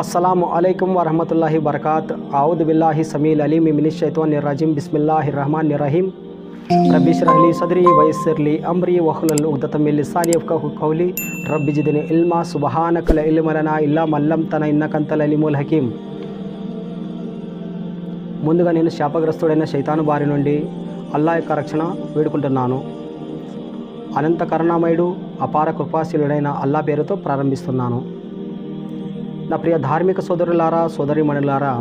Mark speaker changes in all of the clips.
Speaker 1: అస్సలాము అయికం వరహమతుల్లాహి బర్కాత్. ఆవుద్ బిల్లాహి సమీల్ అలీ మిమిని షైతాన్ నిర్రజీం బిస్మిల్లాహి రహమాన్ నిరహీం రబ్బిష్ రహ్లీ సదరి వయస్సిర్లి అమ్రి వహులల్ ఉగ్దతమిల్ లిసాని యఫ్కహు కౌలి. రబ్బి జిదిని ఇల్మా సుబహానకల ఇల్మలనా ఇల్లా మల్లం తన ఇన్నకంతల అలిముల్ హకీం ముందుగా నేను శాపగ్రస్తుడైన శైతాను బారి నుండి అల్లా యొక్క రక్షణ వేడుకుంటున్నాను. అనంత కరుణామయుడు అపార కృపాశీలుడైన అల్లా పేరుతో ప్రారంభిస్తున్నాను. నా ప్రియ ధార్మిక సోదరులారా సోదరిమణులారా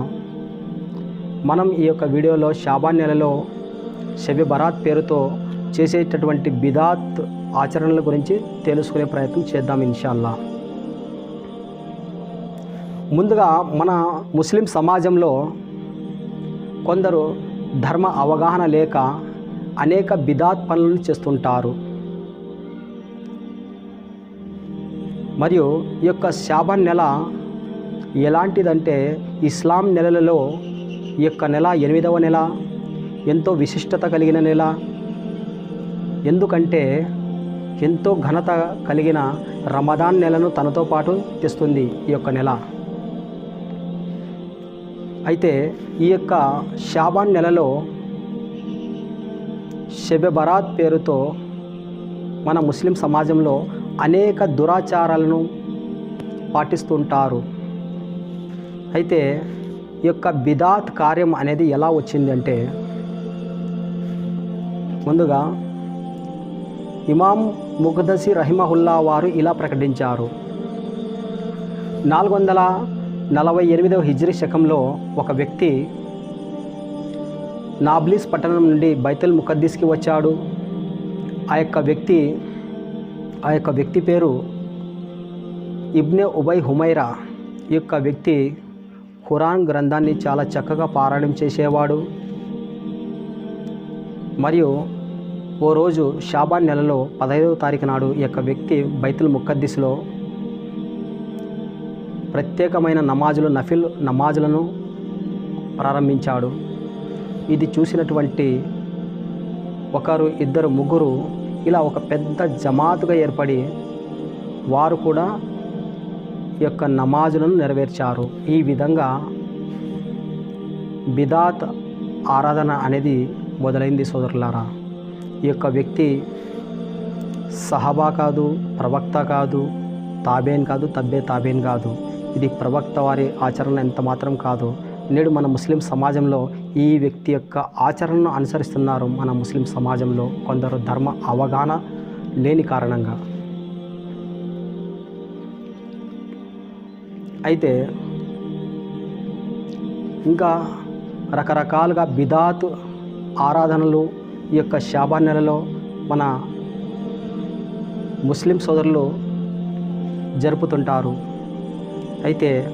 Speaker 1: మనం ఈ యొక్క వీడియోలో షాబాన్ నెలలో షబి బరాత్ పేరుతో చేసేటటువంటి బిదాత్ ఆచరణల గురించి తెలుసుకునే ప్రయత్నం చేద్దాం ఇన్షాల్లా. ముందుగా మన ముస్లిం సమాజంలో కొందరు ధర్మ అవగాహన లేక అనేక బిదాత్ పనులను చేస్తుంటారు. మరియు ఈ యొక్క శాబాన్ నెల ఎలాంటిదంటే ఇస్లాం నెలలలో ఈ యొక్క నెల ఎనిమిదవ నెల ఎంతో విశిష్టత కలిగిన నెల. ఎందుకంటే ఎంతో ఘనత కలిగిన రమదాన్ నెలను తనతో పాటు తెస్తుంది ఈ యొక్క నెల. అయితే ఈ యొక్క షాబాన్ నెలలో షెబె బరాత్ పేరుతో మన ముస్లిం సమాజంలో అనేక దురాచారాలను పాటిస్తుంటారు. అయితే ఈ యొక్క బిదాత్ కార్యం అనేది ఎలా వచ్చిందంటే ముందుగా ఇమాం ముఖదసి రహిమహుల్లా వారు ఇలా ప్రకటించారు. నాలుగు వందల నలభై ఎనిమిదవ హిజ్రీ శకంలో ఒక వ్యక్తి నాబ్లీస్ పట్టణం నుండి బైతుల్ ముఖద్దీస్కి వచ్చాడు. ఆ యొక్క వ్యక్తి ఆ యొక్క వ్యక్తి పేరు ఇబ్నె ఉబై హుమైరా. ఈ యొక్క వ్యక్తి ఖురాన్ గ్రంథాన్ని చాలా చక్కగా పారాయణం చేసేవాడు. మరియు ఓ రోజు షాబాన్ నెలలో పదహైదవ తారీఖు నాడు ఈ యొక్క వ్యక్తి బైతుల్ ముఖద్దీస్లో ప్రత్యేకమైన నమాజులు నఫిల్ నమాజులను ప్రారంభించాడు. ఇది చూసినటువంటి ఒకరు ఇద్దరు ముగ్గురు ఇలా ఒక పెద్ద జమాతుగా ఏర్పడి వారు కూడా యొక్క నమాజులను నెరవేర్చారు. ఈ విధంగా బిదాత్ ఆరాధన అనేది మొదలైంది సోదరులారా. ఈ యొక్క వ్యక్తి సహబా కాదు ప్రవక్త కాదు తాబేన్ కాదు తబ్బే తాబేన్ కాదు. ఇది ప్రవక్త వారి ఆచరణ ఎంత మాత్రం కాదు. నేడు మన ముస్లిం సమాజంలో ఈ వ్యక్తి యొక్క ఆచరణను అనుసరిస్తున్నారు మన ముస్లిం సమాజంలో కొందరు ధర్మ అవగాహన లేని కారణంగా. అయితే ఇంకా రకరకాలుగా బిదాత్ ఆరాధనలు ఈ యొక్క శాబా నెలలో మన ముస్లిం సోదరులు జరుపుతుంటారు. అయితే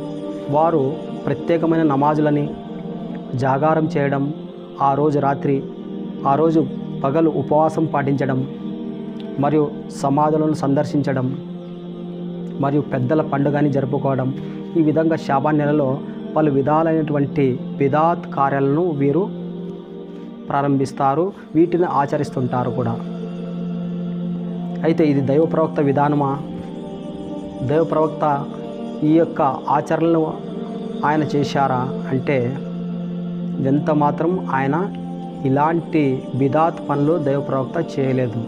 Speaker 1: వారు ప్రత్యేకమైన నమాజులని జాగారం చేయడం ఆ రోజు రాత్రి ఆ రోజు పగలు ఉపవాసం పాటించడం మరియు సమాధులను సందర్శించడం మరియు పెద్దల పండుగని జరుపుకోవడం. ఈ విధంగా శాబాన్ నెలలో పలు విధాలైనటువంటి బిదాత్ కార్యాలను వీరు ప్రారంభిస్తారు వీటిని ఆచరిస్తుంటారు కూడా. అయితే ఇది దైవ ప్రవక్త విధానమా? దైవ ప్రవక్త ఈ యొక్క ఆచరణలు ఆయన చేశారా అంటే ఎంత మాత్రం ఆయన ఇలాంటి బిదాత్ పనులు దైవ ప్రవక్త చేయలేదు.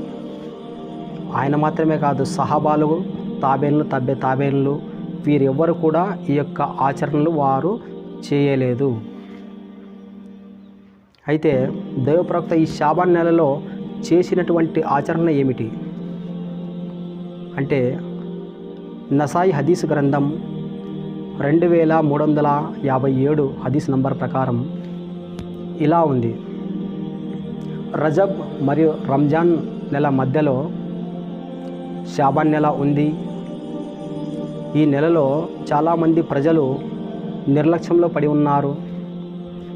Speaker 1: ఆయన మాత్రమే కాదు సహబాలు తాబేన్లు తబ్బే తాబేన్లు వీరెవ్వరు కూడా ఈ యొక్క ఆచరణలు వారు చేయలేదు. అయితే దైవప్రవక్త ఈ శాబాన్ నెలలో చేసినటువంటి ఆచరణ ఏమిటి? అంటే నసాయి హదీస్ గ్రంథం రెండు వేల మూడు వందల యాభై ఏడు హదీస్ నంబర్ ప్రకారం ఇలా ఉంది. రజబ్ మరియు రంజాన్ నెల మధ్యలో షాబాన్ నెల ఉంది. ఈ నెలలో చాలామంది ప్రజలు నిర్లక్ష్యంలో పడి ఉన్నారు.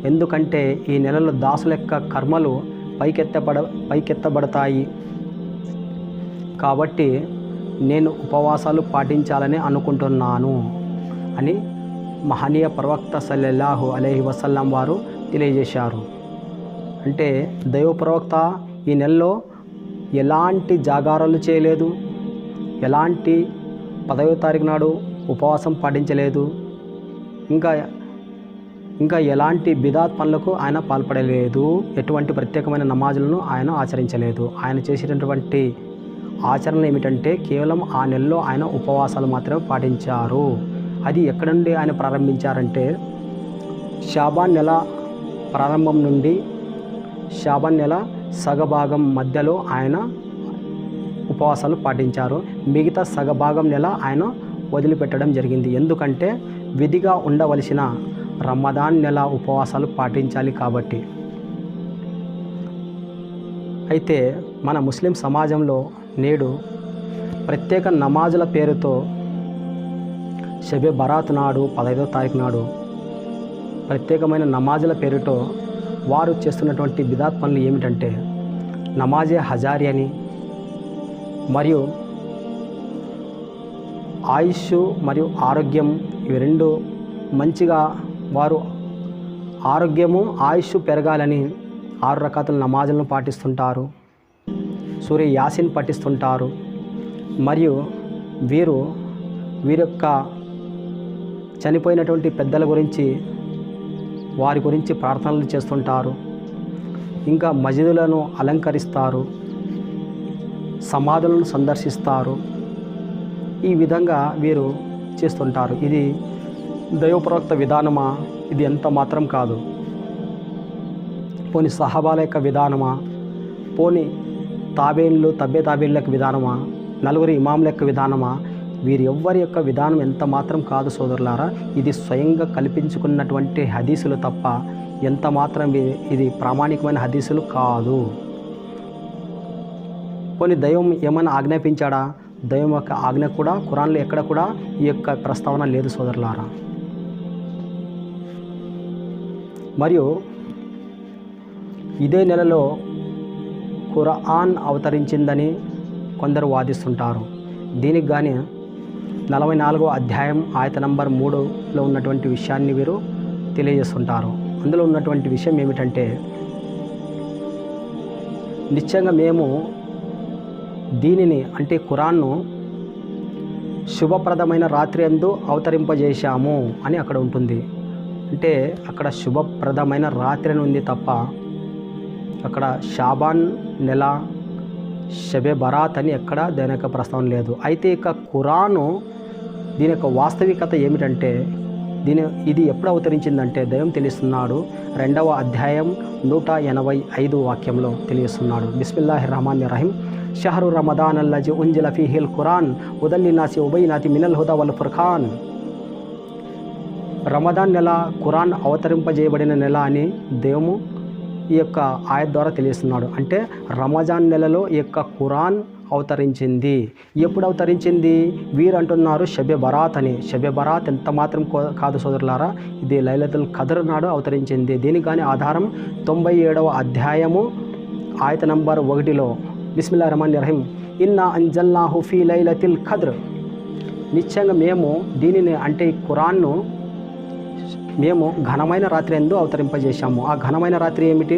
Speaker 1: ఎందుకంటే ఈ నెలలో దాసుల యొక్క కర్మలు పైకెత్తబడ పైకెత్తబడతాయి. కాబట్టి నేను ఉపవాసాలు పాటించాలని అనుకుంటున్నాను అని మహనీయ ప్రవక్త సల్లల్లాహు అలైహి వసల్లం వారు తెలియజేశారు. అంటే దైవ ప్రవక్త ఈ నెలలో ఎలాంటి జాగారాలు చేయలేదు ఎలాంటి పదవ తారీఖు నాడు ఉపవాసం పాటించలేదు. ఇంకా ఇంకా ఎలాంటి బిదాత్ పనులకు ఆయన పాల్పడలేదు. ఎటువంటి ప్రత్యేకమైన నమాజులను ఆయన ఆచరించలేదు. ఆయన చేసినటువంటి ఆచరణ ఏమిటంటే కేవలం ఆ నెలలో ఆయన ఉపవాసాలు మాత్రమే పాటించారు. అది ఎక్కడ నుండి ఆయన ప్రారంభించారంటే షాబాన్ నెల ప్రారంభం నుండి షాబాన్ నెల సగభాగం మధ్యలో ఆయన ఉపవాసాలు పాటించారు. మిగతా సగభాగం నెల ఆయన వదిలిపెట్టడం జరిగింది. ఎందుకంటే విధిగా ఉండవలసిన రమదాన్ నెల ఉపవాసాలు పాటించాలి కాబట్టి. అయితే మన ముస్లిం సమాజంలో నేడు ప్రత్యేక నమాజుల పేరుతో షబే బరాత్ నాడు పదహైదో తారీఖు నాడు ప్రత్యేకమైన నమాజుల పేరుతో వారు చేస్తున్నటువంటి బిదాత్ పనులు ఏమిటంటే నమాజే హజారి అని మరియు ఆయుష్ మరియు ఆరోగ్యం ఇవి రెండు మంచిగా వారు ఆరోగ్యము ఆయుష్ పెరగాలని ఆరు రకాల నమాజులను పాటిస్తుంటారు. సూర్య యాసిన్ పఠిస్తుంటారు. మరియు వీరు వీరి యొక్క చనిపోయినటువంటి పెద్దల గురించి వారి గురించి ప్రార్థనలు చేస్తుంటారు. ఇంకా మజిదులను అలంకరిస్తారు. సమాధులను సందర్శిస్తారు. ఈ విధంగా వీరు చేస్తుంటారు. ఇది దైవప్రవక్త విధానమా? ఇది ఎంత మాత్రం కాదు. పోని సహబాల యొక్క విధానమా? పోని తాబేన్లు తబ్బే తాబేన్ల యొక్క విధానమా? నలుగురి ఇమాముల యొక్క విధానమా? వీరి ఎవ్వరి యొక్క విధానం ఎంత మాత్రం కాదు సోదరులారా? ఇది స్వయంగా కల్పించుకున్నటువంటి హదీసులు తప్ప ఎంత మాత్రం ఇది- ఇది ప్రామాణికమైన హదీసులు కాదు. పోనీ దైవం ఏమైనా ఆజ్ఞాపించాడా? దైవం యొక్క ఆజ్ఞ కూడా ఖురాన్లో ఎక్కడ కూడా ఈ యొక్క ప్రస్తావన లేదు సోదరులారా. మరియు ఇదే నెలలో ఖురాన్ అవతరించిందని కొందరు వాదిస్తుంటారు. దీనికి కానీ నలభై నాలుగో అధ్యాయం ఆయత నంబర్ మూడులో ఉన్నటువంటి విషయాన్ని వీరు తెలియజేస్తుంటారు. అందులో ఉన్నటువంటి విషయం ఏమిటంటే నిశ్చయంగా మేము దీనిని అంటే ఖురాన్ను శుభప్రదమైన రాత్రి ఎందు అవతరింపజేశాము అని అక్కడ ఉంటుంది. అంటే అక్కడ శుభప్రదమైన రాత్రి అని ఉంది తప్ప అక్కడ షాబాన్ నెల షబే బరాత్ అని ఎక్కడ దాని యొక్క ప్రస్తావన లేదు. అయితే ఇక ఖురాను దీని యొక్క వాస్తవికత ఏమిటంటే దీని ఇది ఎప్పుడు అవతరించిందంటే దైవం తెలుస్తున్నాడు రెండవ అధ్యాయం నూట ఎనభై ఐదు వాక్యంలో తెలియస్తున్నాడు. బిస్మిల్లాహిర్ రహమాన్ రహీం షహరు రమదాన్ అల్లజి ఉంజిల ఫీహిల్ ఖురాన్ ఉదల్లినాసి ఉబైనాతి మినల్ హుదా వల్ ఫుర్ఖాన్ రమదాన్ నెల ఖురాన్ అవతరింపజేయబడిన నెల అని దేవుము ఈ యొక్క ఆయత్ ద్వారా తెలియస్తున్నాడు అంటే రమజాన్ నెలలో ఈ యొక్క ఖురాన్ అవతరించింది. ఎప్పుడు అవతరించింది? వీరు అంటున్నారు షబె బరాత్ అని. షబె బరాత్ ఎంత మాత్రం కో- కాదు సోదరులారా ఇది లైలతుల్ కదర్ నాడు అవతరించింది. దీనికి కానీ ఆధారం తొంభై ఏడవ అధ్యాయము ఆయత నంబర్ ఒకటిలో బిస్మిల్లా రహమాన్ రహీం ఇన్నా అంజల్నా హుఫీ లైలతిల్ ఖద్ర్. నిశ్చయంగా మేము దీనిని అంటే ఈ ఖురాన్ను మేము ఘనమైన రాత్రి ఎందు అవతరింపజేశాము. ఆ ఘనమైన రాత్రి ఏమిటి?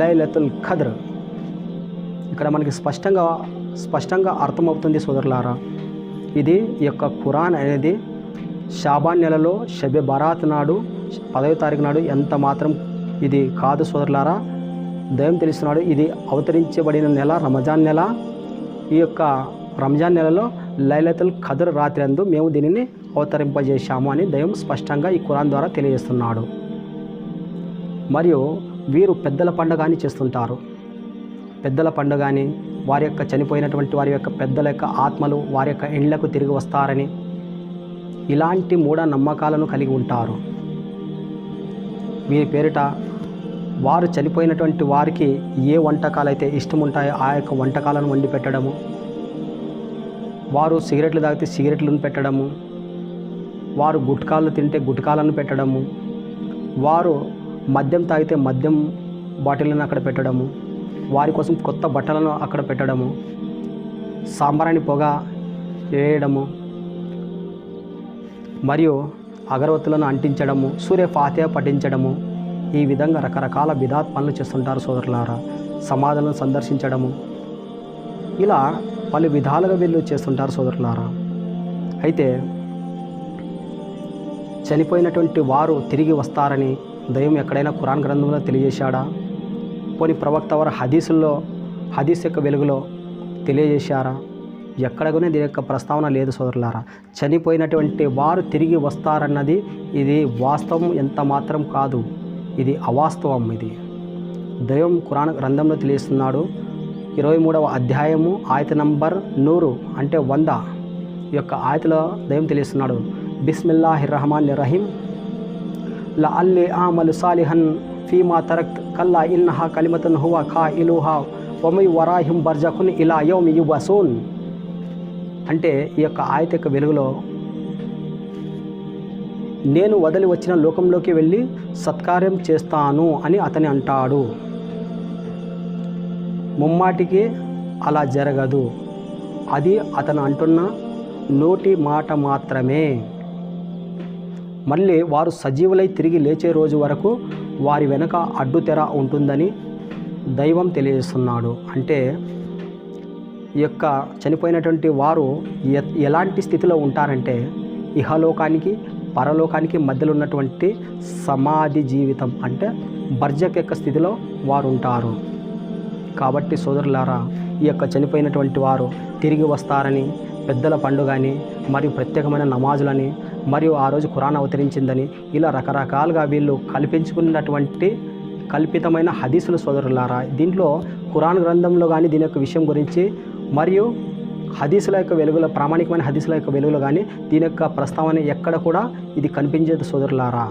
Speaker 1: లైలతుల్ ఖద్ర్. ఇక్కడ మనకి స్పష్టంగా స్పష్టంగా అర్థమవుతుంది సోదరులారా ఇది ఈ యొక్క ఖురాన్ అనేది షాబాన్ నెలలో షబె బరాత్ నాడు పదవ తారీఖు నాడు ఎంత మాత్రం ఇది కాదు సోదరులారా. దయం తెలుస్తున్నాడు ఇది అవతరించబడిన నెల రమజాన్ నెల. ఈ యొక్క రంజాన్ నెలలో లైలతుల్ ఖదర్ రాత్రి అందు మేము దీనిని అవతరింపజేశాము అని దైవం స్పష్టంగా ఈ కురాన్ ద్వారా తెలియజేస్తున్నాడు. మరియు వీరు పెద్దల పండుగ అని చేస్తుంటారు. పెద్దల పండుగ అని వారి యొక్క చనిపోయినటువంటి వారి యొక్క పెద్దల యొక్క ఆత్మలు వారి యొక్క ఇండ్లకు తిరిగి వస్తారని ఇలాంటి మూఢ నమ్మకాలను కలిగి ఉంటారు. వీరి పేరిట వారు చనిపోయినటువంటి వారికి ఏ వంటకాలు అయితే ఇష్టం ఉంటాయో ఆ యొక్క వంటకాలను వండి పెట్టడము. వారు సిగరెట్లు తాగితే సిగరెట్లను పెట్టడము. వారు గుట్కాలు తింటే గుట్కాలను పెట్టడము. వారు మద్యం తాగితే మద్యం బాటిల్లను అక్కడ పెట్టడము. వారి కోసం కొత్త బట్టలను అక్కడ పెట్టడము. సాంబారాన్ని పొగ వేయడము. మరియు అగరవత్తులను అంటించడము. సూర్య ఫాతిహ పఠించడము. ఈ విధంగా రకరకాల విధాత్ పనులు చేస్తుంటారు సోదరులారా. సమాధులను సందర్శించడము. ఇలా పలు విధాలుగా వీళ్ళు చేస్తుంటారు సోదరులారా. అయితే చనిపోయినటువంటి వారు తిరిగి వస్తారని దయం ఎక్కడైనా ఖురాన్ గ్రంథంలో తెలియజేశాడా? పోని ప్రవక్త వారు హదీసుల్లో హదీస్ యొక్క వెలుగులో తెలియజేశారా? ఎక్కడ కూడా దీని యొక్క ప్రస్తావన లేదు సోదరులారా. చనిపోయినటువంటి వారు తిరిగి వస్తారన్నది ఇది వాస్తవం ఎంత మాత్రం కాదు. ఇది అవాస్తవం ఇది. దైవం ఖురాన్ గ్రంథంలో తెలియస్తున్నాడు ఇరవై మూడవ అధ్యాయము ఆయత నంబర్ నూరు అంటే వంద ఈ యొక్క ఆయతలో దైవం తెలియస్తున్నాడు బిస్మిల్లాహిర్ రహమాన్ రహీం లా అల్లి ఆమలు సాలిహన్ ఫీమా తరక్త్ కల్లా ఇన్నహా కలిమతన్ హువా ఖా ఇలుహా వమై వరాహిం బర్జకున్ ఇలా యోమ్ యువసూన్ అంటే ఈ యొక్క ఆయత యొక్క వెలుగులో నేను వదిలి వచ్చిన లోకంలోకి వెళ్ళి సత్కార్యం చేస్తాను అని అతని అంటాడు. ముమ్మాటికి అలా జరగదు. అది అతను అంటున్న నోటి మాట మాత్రమే. మళ్ళీ వారు సజీవులై తిరిగి లేచే రోజు వరకు వారి వెనుక అడ్డుతెర ఉంటుందని దైవం తెలియజేస్తున్నాడు. అంటే ఈ యొక్క చనిపోయినటువంటి వారు ఎలాంటి స్థితిలో ఉంటారంటే ఇహలోకానికి పరలోకానికి మధ్యలో ఉన్నటువంటి సమాధి జీవితం అంటే బర్జక్ యొక్క స్థితిలో వారు ఉంటారు కాబట్టి సోదరులారా ఈ యొక్క చనిపోయినటువంటి వారు తిరిగి వస్తారని పెద్దల పండుగ అని మరియు ప్రత్యేకమైన నమాజులని మరియు ఆ రోజు ఖురాన్ అవతరించిందని ఇలా రకరకాలుగా వీళ్ళు కల్పించుకున్నటువంటి కల్పితమైన హదీసులు సోదరులారా. దీంట్లో ఖురాన్ గ్రంథంలో కానీ దీని యొక్క విషయం గురించి మరియు హదీసుల యొక్క వెలుగులో ప్రామాణికమైన హదీసుల యొక్క వెలుగులో కానీ దీని యొక్క ప్రస్తావన ఎక్కడ కూడా ఇది కనిపించేది సోదరులారా.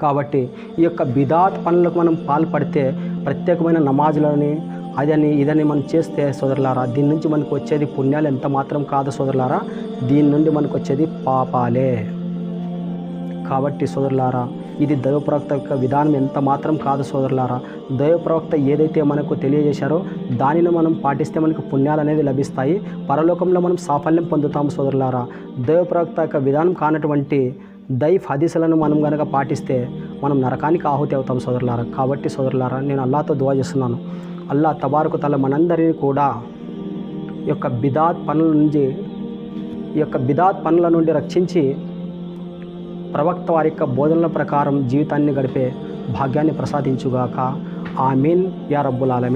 Speaker 1: కాబట్టి ఈ యొక్క బిదాత్ పనులకు మనం పాల్పడితే ప్రత్యేకమైన నమాజులని అదని ఇదని మనం చేస్తే సోదరులారా దీని నుంచి మనకు వచ్చేది పుణ్యాలు ఎంత మాత్రం కాదు సోదరులారా దీని నుండి మనకు వచ్చేది పాపాలే. కాబట్టి సోదరులారా ఇది దైవప్రవక్త యొక్క విధానం ఎంత మాత్రం కాదు సోదరులారా. దైవప్రవక్త ఏదైతే మనకు తెలియజేశారో దానిని మనం పాటిస్తే మనకు పుణ్యాలు అనేది లభిస్తాయి. పరలోకంలో మనం సాఫల్యం పొందుతాము సోదరులారా. దైవప్రవక్త యొక్క విధానం కానటువంటి దైఫ్ హదీసులను మనం కనుక పాటిస్తే మనం నరకానికి ఆహుతి అవుతాం సోదరులారా. కాబట్టి సోదరులారా నేను అల్లాతో దువా చేస్తున్నాను. అల్లా తబారకు తల మనందరినీ కూడా యొక్క బిదాత్ పనుల నుంచి ఈ యొక్క బిదాత్ పనుల నుండి రక్షించి ప్రవక్త వారి యొక్క బోధనల ప్రకారం జీవితాన్ని గడిపే భాగ్యాన్ని ప్రసాదించుగాక. ఆమీన్. యా రబ్బుల్ ఆలమీన్